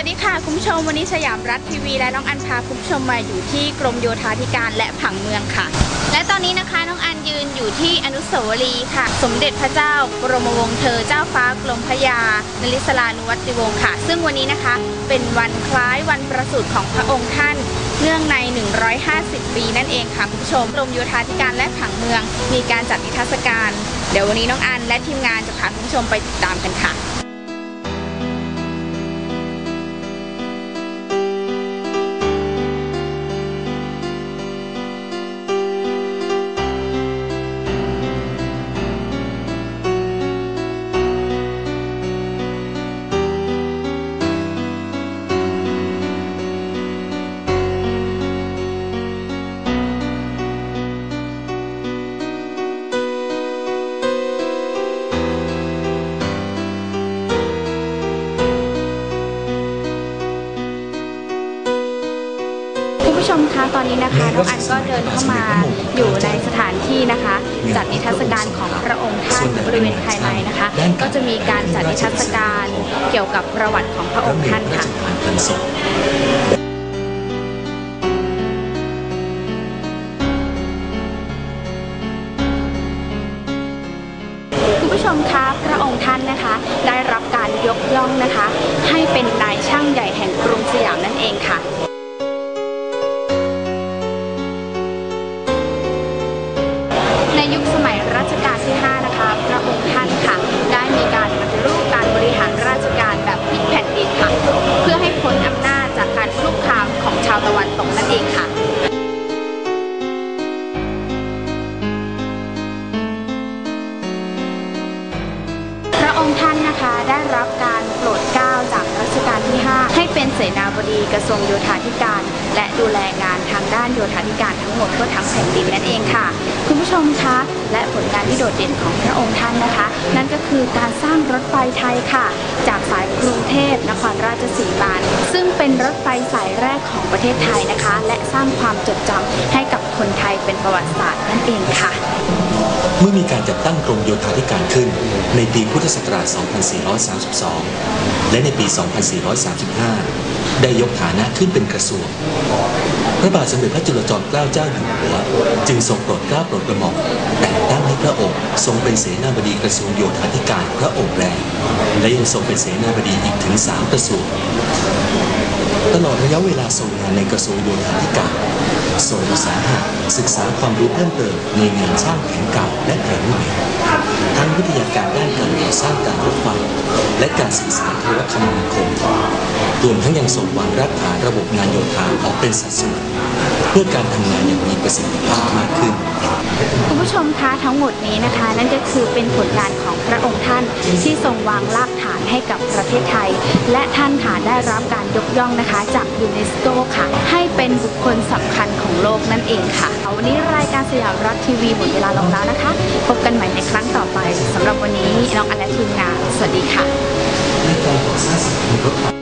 วัสดีค่ะ คุณผู้ชมวันนี้สยามรัฐทีวี และน้องอันพาคุณผู้ชมมาอยู่ที่กรมโยธาธิการและผังเมืองค่ะ และตอนนี้นะคะน้องอันยืนอยู่ที่อนุสาวรีย์ค่ะ สมเด็จพระเจ้ากรมวงศ์เธอเจ้าฟ้ากรมพระยานริศลานุวัติวงศ์ค่ะ ซึ่งวันนี้นะคะเป็นวันคล้ายวันประสูติของพระองค์ท่านเนื่องใน 150 ปีนั่นเองค่ะคุณผู้ชมกรมโยธาธิการและผังเมือง มีการจัดนิทรรศการ เดี๋ยววันนี้น้องอันและทีมงานจะพาคุณผู้ชมไปติดตามกันค่ะ ผู้ชมคะตอนนี้นะคะน้องอันก็เดินเข้ามาอยู่ในสถานที่นะคะ จัดนิทรรศการของพระองค์ท่านบริเวณภายในนะคะ ก็จะมีการจัดนิทรรศการเกี่ยวกับประวัติของพระองค์ท่านค่ะพันศพคุณผู้ชมคะพระองค์ท่านนะคะ ได้รับการยกย่องนะคะ ให้เป็นนายช่างใหญ่แห่งกรุงสยามนั่นเองค่ะ ยุคสมัยรัชกาลที่ 5 นะคะพระองค์ท่านค่ะ ได้มีการปฏิรูปการบริหารราชการแบบพลิกแผ่นดินค่ะ เพื่อให้พ้นอำนาจจากการคุกคามของชาวตะวันตกนั่นเองค่ะพระองค์ท่านนะคะได้รับการโปรดเกล้าจากรัชกาลที่ 5 ให้เป็นเสนาบดีกระทรวงโยธาธิการ และดูแลงานานโยธาธิการทั้งหมดทั่วทั้งแผ่นดินนั่นเองค่ะ คุณผู้ชมคะ และผลงานที่โดดเด่นของพระองค์ท่านนะคะ นั่นก็คือการสร้างรถไฟไทยค่ะ จากสายกรุงเทพนครราชสีมาซึ่งเป็นรถไฟสายแรกของประเทศไทยนะคะ และสร้างความจดจำให้กับคนไทยเป็นประวัติศาสตร์นั่นเองค่ะเมื่อมีการจัดตั้งกรมโยธาธิการขึ้น ในปีพุทธศักราช 2432 และในปี 2435 ได้ยกฐานะขึ้นเป็นกระทรวง พระบาทสมเด็จพระจุลจอมเกล้าเจ้าอยู่หัว จึงทรงโปรดเกล้าโปรดกระหม่อมแต่งตั้งให้พระองค์ทรงเป็นเสนาบดีกระทรวงโยธาธิการพระองค์แรกและยังทรงเป็นเสนาบดีอีกถึง3กระทรวงตลอดระยะเวลาทรงงานในกระทรวงโยธาธิการทรงอุตสาหะศึกษาความรู้เพิ่มเติมในงานสร้างแผนเก่าและแผนใหม่ และการสื่อสารโทรคมนาคมรวมทั้งยังทรงวางรากฐานระบบงานโยธาออกเป็นสัดส่วนเพื่อการทำงานอย่างมีประสิทธิภาพมากขึ้น คุณผู้ชมคะทั้งหมดนี้นะคะ นั่นก็คือเป็นผลงานของพระองค์ท่านที่ทรงวางรากฐานให้กับประเทศไทย และท่านค่ะได้รับการยกย่องนะคะ จากยูเนสโกค่ะ ให้เป็นบุคคลสำคัญของโลกนั่นเองค่ะวันนี้รายการสยามรัฐทีวีหมดเวลาลงแล้วนะคะ พบกันใหม่ในครั้งต่อไปสำหรับวันนี้เราอล่าทีมงาน สวัสดีค่ะ